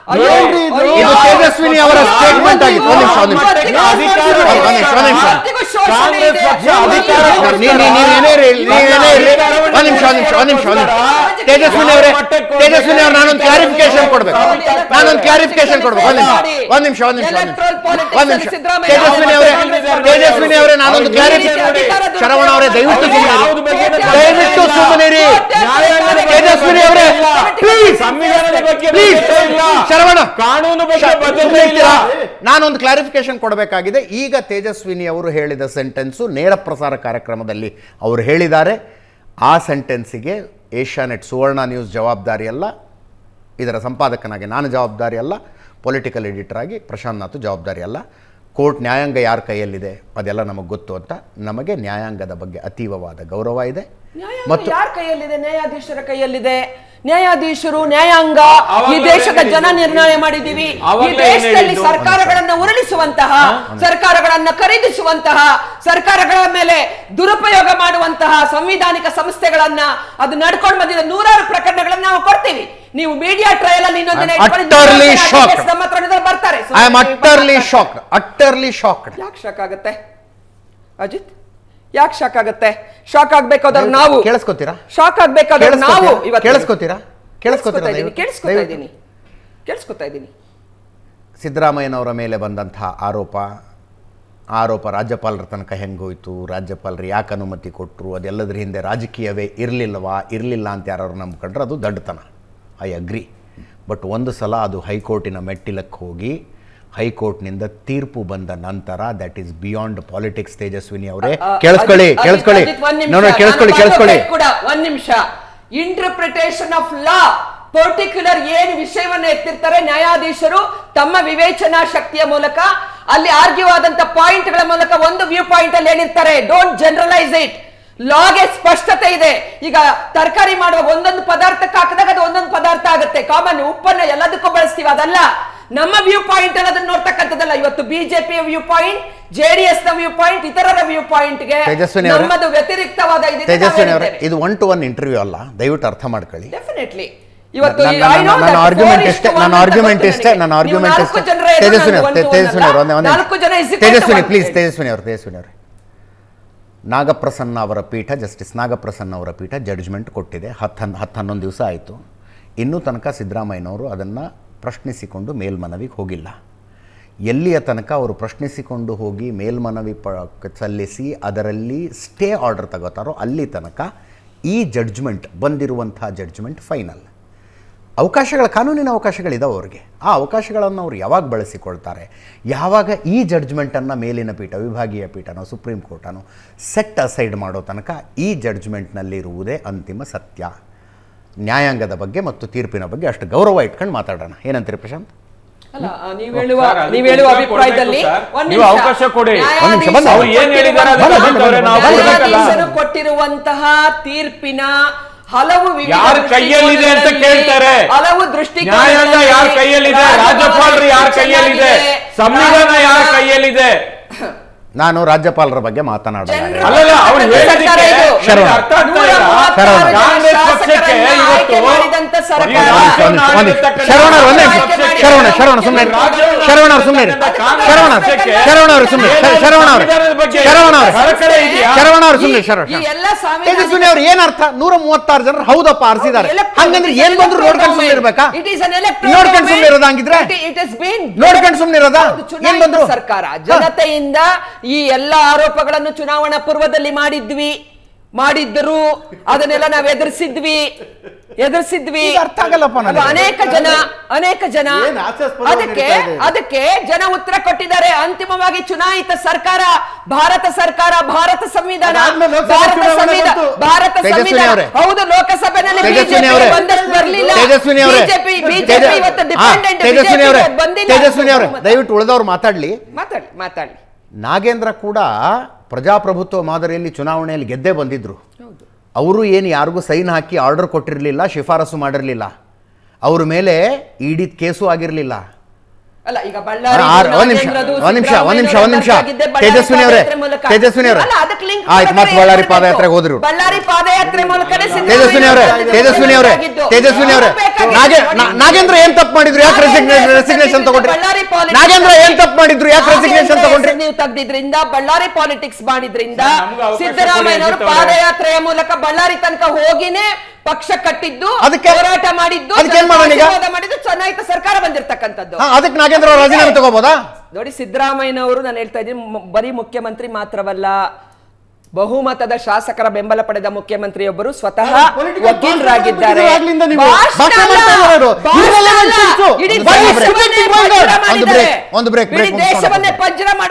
ಇದು? ತೇಜಸ್ವಿನಿ ಅವರ ಸ್ಟೇಟ್ಮೆಂಟ್ ಆಗಿತ್ತು. ಒಂದು ನಿಮಿಷ, ಒಂದ್ ನಿಮಿಷ. ಒಂದು ನಿಮಿಷ, ಒಂದ್ ನಿಮಿಷ. ಒಂದ್ ನಿಮಿಷ ಒಂದ್ ನಿಮಿಷ ಒಂದ್ ನಿಮಿಷ ಒಂದ್ ನಿಮಿಷ ತೇಜಸ್ವಿನಿ ಅವರೇ ತೇಜಸ್ವಿನಿ ಅವ್ರ ನಾನೊಂದು ಕ್ಲಾರಿಫಿಕೇಶನ್ ಕೊಡ್ಬೇಕು ನಾನೊಂದು ಕ್ಲಾರಿಫಿಕೇಶನ್ ಕೊಡ್ಬೇಕು ಒಂದ್ ನಿಮಿಷ ಒಂದ್ ನಿಮಿಷ ಒಂದ್ ನಿಮಿಷ ಒಂದ್ ನಿಮಿಷ ಒಂದ್ ನಿಮಿಷ ತೇಜಸ್ವಿನಿ ಅವರೇ ತೇಜಸ್ವಿನಿ ಅವರೇ ನಾನೊಂದು ಕ್ಲಾರಿಫಿಕೇಶನ್ ಶರವಣ ಅವರೇ ದಯವಿಟ್ಟು ಸುಮ್ಮನೆ ದಯವಿಟ್ಟು ಸುಮ್ಮನಿರಿ ನ್ಯಾಯಾಂಗದ ಬಗ್ಗೆ ತೇಜಸ್ವಿನಿ ತೇಜಸ್ವಿನಿ ಅವರೇ, please, ಸಂವಿಧಾನದ ಬಗ್ಗೆ Please, ಬದ್ಧತೆ ಇಲ್ಲ. ಶರವಣ. ಕಾನೂನು ಬಗ್ಗೆ ಶ- ಬದ್ಧತೆ ಸುಮ್ನೆ ಇಲ್ಲ ನಾನೊಂದು ಕ್ಲಾರಿಫಿಕೇಶನ್ ಕೊಡಬೇಕಾಗಿದೆ. ಈಗ ತೇಜಸ್ವಿನಿ ಅವರು ಹೇಳಿದ ಸೆಂಟೆನ್ಸು ನೇರ ಪ್ರಸಾರ ಕಾರ್ಯಕ್ರಮದಲ್ಲಿ ಅವರು ಹೇಳಿದ್ದಾರೆ. ಆ ಸೆಂಟೆನ್ಸಿಗೆ ಏಷ್ಯಾನೆಟ್ ಸುವರ್ಣ ನ್ಯೂಸ್ ಜವಾಬ್ದಾರಿ ಅಲ್ಲ. ಇದರ ಸಂಪಾದಕನಾಗಿ ನಾನು ಜವಾಬ್ದಾರಿ ಅಲ್ಲ. ಪೊಲಿಟಿಕಲ್ ಎಡಿಟರ್ ಆಗಿ ಪ್ರಶಾಂತ್ ನಾಥ್ ಜವಾಬ್ದಾರಿ ಅಲ್ಲ. ಕೋರ್ಟ್ ನ್ಯಾಯಾಂಗ ಯಾರ ಕೈಯಲ್ಲಿದೆ ಅದೆಲ್ಲ ನಮಗೆ ಗೊತ್ತು ಅಂತ ನಮಗೆ ನ್ಯಾಯಾಂಗದ ಬಗ್ಗೆ ಅತೀವವಾದ ಗೌರವ ಇದೆ. ನ್ಯಾಯಾಂಗ ಯಾರ ಕೈಯಲ್ಲಿದೆ? ನ್ಯಾಯಾಧೀಶರ ಕೈಯಲ್ಲಿದೆ. ನ್ಯಾಯಾಧೀಶರು ನ್ಯಾಯಾಂಗ ಈ ದೇಶದ ಜನ ನಿರ್ಣಯ ಮಾಡಿದೀವಿ ಈ ದೇಶದಲ್ಲಿ? ಸರ್ಕಾರಗಳನ್ನ ಉರುಳಿಸುವಂತಹ ಸರ್ಕಾರಗಳನ್ನ ಖರೀದಿಸುವಂತಹ ಸರ್ಕಾರಗಳ ಮೇಲೆ ದುರುಪಯೋಗ ಮಾಡುವಂತಹ ಸಂವಿಧಾನಿಕ ಸಂಸ್ಥೆಗಳನ್ನ ಅದು ನಡ್ಕೊಂಡು ಬಂದಿದ್ದ ನೂರಾರು ಪ್ರಕರಣಗಳನ್ನ ನಾವು ಕೊಡ್ತೀವಿ. ನೀವು ಮೀಡಿಯಾ ಟ್ರಯಲ್ ಅಲ್ಲಿ ಇನ್ನೊಂದಿನ ಬರ್ತಾರೆ. ಶಾಕ್ ಶಾಕ್ಡ್ ಯಾಕೆ ಶಾಕ್ ಆಗುತ್ತೆ? ಅಜಿತ್? ಯಾಕೆ ಶಾಕ್ ಆಗುತ್ತೆ? ಶಾಕ್ ಆಗ್ಬೇಕಾದ್ರೆ ನಾವು ಕೇಳಿಸ್ಕೊತೀರಾ? ಶಾಕ್ ಆಗ್ಬೇಕಾದ್ರೆ ನಾವು ಇವತ್ತು ಕೇಳಿಸ್ಕೊತೀರಾ? ಕೇಳಿಸ್ಕೊತೀರಾ ಕೇಳಿಸ್ಕೊತಾ ಇದ್ದೀನಿ ಕೇಳಿಸ್ಕೊತಾ ಇದ್ದೀನಿ. ಸಿದ್ದರಾಮಯ್ಯನವರ ಮೇಲೆ ಬಂದಂತಹ ಆರೋಪ ಆರೋಪ ರಾಜ್ಯಪಾಲರ ತನಕ ಹೆಂಗೋಯ್ತು ರಾಜ್ಯಪಾಲರು ಯಾಕೆ ಅನುಮತಿ ಕೊಟ್ಟರು ಅದೆಲ್ಲದರ ಹಿಂದೆ ರಾಜಕೀಯವೇ ಇರಲಿಲ್ಲವಾ ಇರಲಿಲ್ಲ ಅಂತ ಯಾರು ನಂಬ್ಕೊಂಡ್ರೆ ಅದು ದಡ್ಡತನ. ಐ ಅಗ್ರಿ ಬಟ್ ಒಂದು ಸಲ ಅದು ಹೈಕೋರ್ಟಿನ ಮೆಟ್ಟಿಲಕ್ಕೆ ಹೋಗಿ ಹೈಕೋರ್ಟ್ನಿಂದ ತೀರ್ಪು ಬಂದ ನಂತರ that is beyond politics Tejaswini ಅವರೇ. ಕೇಳಿಸ್ಕೊಳ್ಳಿ ಕೇಳಿಸ್ಕೊಳ್ಳಿ. ಕೇಳಿಸ್ಕೊಳ್ಳಿ ಕೇಳಿಸ್ಕೊಳ್ಳಿ. ಕೂಡ ಒಂದ್ ನಿಮಿಷ. ಇಂಟರ್ಪ್ರಿಟೇಷನ್ ಆಫ್ ಲಾ ಪರ್ಟಿಕ್ಯುಲರ್ ಏನು ವಿಷಯವನ್ನ ಎತ್ತಿರ್ತಾರೆ ನ್ಯಾಯಾಧೀಶರು ತಮ್ಮ ವಿವೇಚನಾ ಶಕ್ತಿಯ ಮೂಲಕ ಅಲ್ಲಿ ಆರ್ಗ್ಯೂ ಆದಂತ ಪಾಯಿಂಟ್ಗಳ ಮೂಲಕ ಒಂದು ವ್ಯೂ ಪಾಯಿಂಟ್ ಅಲ್ಲಿ ಹೇಳಿರ್ತಾರೆ ಡೋಂಟ್ ಜನರಲೈಸ್ ಇಟ್ ಲಾಗೆ ಸ್ಪಷ್ಟತೆ ಇದೆ. ಈಗ ತರಕಾರಿ ಮಾಡುವ ಒಂದೊಂದು ಪದಾರ್ಥಕ್ಕೆ ಹಾಕಿದಾಗ ಅದು ಒಂದೊಂದು ಪದಾರ್ಥ ಆಗುತ್ತೆ. ಕಾಮನ್ ಉಪ್ಪನ್ನ ಎಲ್ಲದಕ್ಕೂ ಬಳಸ್ತೀವಿ ಅದಲ್ಲ. ನಮ್ಮ ವ್ಯೂ ಪಾಯಿಂಟ್ ಅಲ್ಲಿ ಅದನ್ನ ನೋಡ್ತಕ್ಕಂಥದ್ದಲ್ಲ. ಇವತ್ತು ಬಿಜೆಪಿ ವ್ಯೂ ಪಾಯಿಂಟ್ ಜೆಡಿಎಸ್ನ ವ್ಯೂ ಪಾಯಿಂಟ್ ಇತರರ ವ್ಯೂ ಪಾಯಿಂಟ್ಗೆ ತೇಜಸ್ವಿನಿ ಅವರೇ, ನಮ್ಮದು ವ್ಯತಿರಿಕ್ತವಾದ ಇದೆ ತೇಜಸ್ವಿನಿ ಅವರೇ. ಇದು ಒನ್ ಟು ಒನ್ ಇಂಟರ್ವ್ಯೂ ಅಲ್ಲ. ದಯವಿಟ್ಟು ಅರ್ಥ ಮಾಡ್ಕೊಳ್ಳಿ. ಡೆಫಿನೆಟ್ಲಿ ಇವತ್ತು ನನ್ನ- ಆರ್ಗ್ಯುಮೆಂಟ್ ನನ್ನ ಆರ್ಗ್ಯುಮೆಂಟ್ ಇಷ್ಟೇ, ನನ್ನ ಆರ್ಗ್ಯುಮೆಂಟ್ ಇಷ್ಟೇ, ನನ್ನ ಇಷ್ಟೇ. ತೇಜಸ್ವಿನಿ ಅವ್ರೆ, ತೇಜಸ್ವಿನಿ ಅವ್ರೆ, ಒಂದೇ- ಒಂದೇ ನಾಲ್ಕು ಜನ is equal to Tejaswini one. Please Tejaswini ಅವರು ತೇಜಸ್ವಿನಿ ಅವರೇ. ನಾಗಪ್ರಸನ್ನ ಅವರ ಪೀಠ ಜಸ್ಟಿಸ್ ನಾಗಪ್ರಸನ್ನ ಅವರ ಪೀಠ ಜಡ್ಜ್ಮೆಂಟ್ ಕೊಟ್ಟಿದೆ. ಹತ್ತು ಹನ್ ಹತ್ತು ಹನ್ನೊಂದು ದಿವಸ ಆಯಿತು. ಇನ್ನೂ ತನಕ ಸಿದ್ದರಾಮಯ್ಯನವರು ಅದನ್ನು ಪ್ರಶ್ನಿಸಿಕೊಂಡು ಮೇಲ್ಮನವಿಗೆ ಹೋಗಿಲ್ಲ. ಎಲ್ಲಿಯ ತನಕ ಅವರು ಪ್ರಶ್ನಿಸಿಕೊಂಡು ಹೋಗಿ ಮೇಲ್ಮನವಿ ಪ, ಸಲ್ಲಿಸಿ ಅದರಲ್ಲಿ ಸ್ಟೇ ಆರ್ಡರ್ ತಗೋತಾರೋ ಅಲ್ಲಿ ತನಕ ಈ ಜಡ್ಜ್ಮೆಂಟ್, ಬಂದಿರುವಂಥ ಜಡ್ಜ್ಮೆಂಟ್ ಫೈನಲ್. ಅವಕಾಶಗಳ, ಕಾನೂನಿನ ಅವಕಾಶಗಳಿದಾವೆ ಅವ್ರಿಗೆ. ಆ ಅವಕಾಶಗಳನ್ನು ಅವ್ರು ಯಾವಾಗ ಬಳಸಿಕೊಳ್ತಾರೆ? ಯಾವಾಗ ಈ ಜಡ್ಜ್ಮೆಂಟನ್ನು ಮೇಲಿನ ಪೀಠ, ವಿಭಾಗೀಯ ಪೀಠನೋ, ಸುಪ್ರೀಂ ಕೋರ್ಟನೋ ಸೆಟ್ ಅಸೈಡ್ ಮಾಡೋ ತನಕ ಈ ಜಡ್ಜ್ಮೆಂಟ್ನಲ್ಲಿರುವುದೇ ಅಂತಿಮ ಸತ್ಯ. ನ್ಯಾಯಾಂಗದ ಬಗ್ಗೆ ಮತ್ತು ತೀರ್ಪಿನ ಬಗ್ಗೆ ಅಷ್ಟು ಗೌರವ ಇಟ್ಕೊಂಡು ಮಾತಾಡೋಣ. ಏನಂತೀರಿ ಪ್ರಶಾಂತ್? ನೀವ್ ಹೇಳುವ ನೀವು ಹೇಳುವ ಅಭಿಪ್ರಾಯದಲ್ಲಿ ನೀವು ಅವಕಾಶ ಕೊಡಿ. ಕೊಟ್ಟಿರುವಂತಹ ತೀರ್ಪಿನ ಹಲವು ಯಾರ ಕೈಯಲ್ಲಿದೆ ಅಂತ ಕೇಳ್ತಾರೆ? ಹಲವು ದೃಷ್ಟಿ ನ್ಯಾಯಾಂಗ ಯಾರ ಕೈಯಲ್ಲಿದೆ? ರಾಜ್ಯಪಾಲರು ಯಾರ ಕೈಯಲ್ಲಿದೆ? ಸಂವಿಧಾನ ಯಾರ ಕೈಯಲ್ಲಿದೆ? ನಾನು ರಾಜ್ಯಪಾಲರ ಬಗ್ಗೆ ಜನರು- ಅಲ್ಲಲ್ಲ ಅವ್ರು ಸರ್ಕಾರ ಹೇಳಿದ್ದಕ್ಕೆ ಇದು. ಶರವಣ. ನನಗೆ ಅರ್ಥ ನೂರ ಮೂವತ್ತಾರು ಜನ ಶಾಸಕರನ್ನ ಆಯ್ಕೆ ಮಾಡಿದಂತ ಶರವಣ ಒಂದೇ ಶರವಣ ಶರವಣ ಸುಮ್ಮನೆ ಶರವಣ ಅವ್ರು ಸುಮ್ಮನೆ ಶರವಣ ಶರವಣ ಅವ್ರು ಸುಮ್ಮನೆ ಶರವಣ ಅವರು ಶರವಣ ಅವ್ರು ಶರವಣ ಅವ್ರು ಸುಮ್ಮನೆ ಶರವಣ ತೇಜಸ್ವಿನಿ ಅವ್ರು ಏನ್ ಅರ್ಥ ನೂರ ಮೂವತ್ತಾರು ಜನರು ಹೌದಪ್ಪ ಆರಿಸಿದ್ದಾರೆ ಹಂಗಂದ್ರೆ ಏನ್ ಬಂದ್ರು ನೋಡ್ಕೊಂಡು ಸುಮ್ಮನೆ ಇರ್ಬೇಕಾ ನೋಡ್ಕೊಂಡು ಸುಮ್ಮನೆ. ಇರೋದಾ ಹಂಗಿದ್ರೆ ನೋಡ್ಕೊಂಡು ಸುಮ್ಮನೆ ಇರೋದಾ ಏನ್ ಬಂದ್ರು ಸರ್ಕಾರ ಜನತೆಯಿಂದ ಈ ಎಲ್ಲ ಆರೋಪಗಳನ್ನು ಚುನಾವಣಾ ಪೂರ್ವದಲ್ಲಿ ಮಾಡಿದ್ವಿ ಮಾಡಿದ್ದರು ಅದನ್ನೆಲ್ಲ ನಾವು ಎದುರಿಸಿದ್ವಿ ಎದುರಿಸಿದ್ವಿ. ಇದು ಅರ್ಥ ಆಗಲ್ಲಪ್ಪ ನನಗೆ. ಅನೇಕ ಜನ ಅನೇಕ ಜನ ಏನ್ ಹಾಸ್ಯಾಸ್ಪದವಾಗಿ ಅದಕ್ಕೆ ನಡೀತಾ ಇದೆ? ಅದಕ್ಕೆ ಜನ ಉತ್ತರ ಕೊಟ್ಟಿದ್ದಾರೆ. ಅಂತಿಮವಾಗಿ ಚುನಾಯಿತ ಸರ್ಕಾರ ಭಾರತ ಸರ್ಕಾರ ಭಾರತ ಸಂವಿಧಾನ ಅದಾದ್ಮೇಲೆ ಲೋಕಸಭೆ ಭಾರತ ಚುನಾವಣೆ ಸಂವಿಧಾನ ಬಂತು. ಭಾರತ ತೇಜಸ್ವಿನಿ ಸಂವಿಧಾನ ಅವರೇ. ಹೌದು ಲೋಕಸಭೆನಲ್ಲಿ ತೇಜಸ್ವಿನಿ ಬಿಜೆಪಿ ಅವರೇ. ಬಂದಷ್ಟು ಬರಲಿಲ್ಲ. ತೇಜಸ್ವಿನಿ ಅವರೇ. ಬಿಜೆಪಿ ಬಿಜೆಪಿ ಇವತ್ತು ಹಾ, ಡಿಪೆಂಡೆಂಟ್ ತೇಜಸ್ವಿನಿ ಅವರೇ. ಬಂದಿಲ್ಲ. ತೇಜಸ್ವಿನಿ ಅವರೇ. ದಯವಿಟ್ಟು ಉಳಿದವರು ಮಾತಾಡ್ಲಿ. ಮಾತಾಡಿ ಮಾತಾಡಿ ನಾಗೇಂದ್ರ ಕೂಡ ಪ್ರಜಾಪ್ರಭುತ್ವ ಮಾದರಿಯಲ್ಲಿ ಚುನಾವಣೆಯಲ್ಲಿ ಗೆದ್ದೇ ಬಂದಿದ್ರು. ಅವರು ಏನು ಯಾರಿಗೂ ಸೈನ್ ಹಾಕಿ ಆರ್ಡರ್ ಕೊಟ್ಟಿರಲಿಲ್ಲ ಶಿಫಾರಸು ಮಾಡಿರಲಿಲ್ಲ. ಅವ್ರ ಮೇಲೆ ಇಡಿ ಕೇಸು ಆಗಿರಲಿಲ್ಲ. ಅಲ್ಲ ಈಗ ಬಳ್ಳಾರಿ ಒಂದ್ ನಿಮಿಷ ಒಂದ್ ನಿಮಿಷ ಒಂದ್ ನಿಮಿಷ ಒಂದ್ ನಿಮಿಷ. ತೇಜಸ್ವಿನಿ ಅವರೇ ತೇಜಸ್ವಿನಿ ಅವರೇ. ಆಯ್ತು ಮತ್ತೆ ಬಳ್ಳಾರಿ ಪಾದಯಾತ್ರೆಗೆ ಹೋದ್ರು. ಬಳ್ಳಾರಿ ಪಾದಯಾತ್ರೆ ಮೂಲಕ ತೇಜಸ್ವಿನಿ ಅವರೇ ತೇಜಸ್ವಿನಿ ಅವರೇ ತೇಜಸ್ವಿನಿ ಅವರೇ. ನಾಗೇ ನಾಗೇಂದ್ರ ಏನ್ ತಪ್ಪು ಮಾಡಿದ್ರು? ಯಾಕೆ ರೆಸಿಗ್ನೇಷನ್ ತಗೊಂಡ್ರಿ? ನಾಗೇಂದ್ರ ಏನ್ ತಪ್ಪು ಮಾಡಿದ್ರು? ಯಾಕೆ ರೆಸಿಗ್ನೇಷನ್ ತಗೊಂಡ್ರಿ? ನೀವು ತಗ್ದಿದ್ರಿಂದ ಬಳ್ಳಾರಿ ಪಾಲಿಟಿಕ್ಸ್ ಮಾಡಿದ್ರಿಂದ ಸಿದ್ದರಾಮಯ್ಯ. ಪಾದಯಾತ್ರೆಯ ಮೂಲಕ ಬಳ್ಳಾರಿ ತನಕ ಹೋಗಿನೇ ಪಕ್ಷ ಕಟ್ಟಿದ್ದು ಅದಕ್ಕೆ- ಹೋರಾಟ ಮಾಡಿದ್ದು ಅದಕ್ಕೆ ಏನ್ ಮಾಡೋಣ ಈಗ? ಆಶೀರ್ವಾದ ಮಾಡಿದ್ದು ಚುನಾಯಿತ ಸರ್ಕಾರ ಬಂದಿರತಕ್ಕಂಥದ್ದು ಹಾ, ಅದಕ್ಕೆ ನಾಗೇಂದ್ರ ಅವ್ರು ರಾಜೀನಾಮೆ ತಗೋಬೋದಾ ನೋಡಿ ಸಿದ್ದರಾಮಯ್ಯನವರು ನಾನು ಹೇಳ್ತಾ ಇದ್ದೀನಿ ಮ- ಬರೀ ಮುಖ್ಯಮಂತ್ರಿ ಮಾತ್ರವಲ್ಲ ಬಹುಮತದ ಶಾಸಕರ ಬೆಂಬಲ ಪಡೆದ ಮುಖ್ಯಮಂತ್ರಿಯೊಬ್ಬರು ಸ್ವತಃ Political ವಕೀಲರಾಗಿದ್ದಾರೆ ಭಾಷಣ ಆಗ್ಲಿಂದ ನೀವು ಭಾಷಣ ಭಾಷಣ ಅಲ್ಲ, ಮಾಡ್ತಾ ಇರೋರು. ಭಾಷಣ Irrelevant ಅಲ್ಲ. things. ಇಡೀ ಒಂದು break, ದೇಶವನ್ನೇ break, break, ಪಂಜರ ಒಂದು ಮಾಡಿದ್ದಾರೆ. break, ಒಂದು break, break ಇಡೀ ಮುಗಿಸ್ಕೊಂಡು ದೇಶವನ್ನೇ ಪಂಜರ ಮಾಡ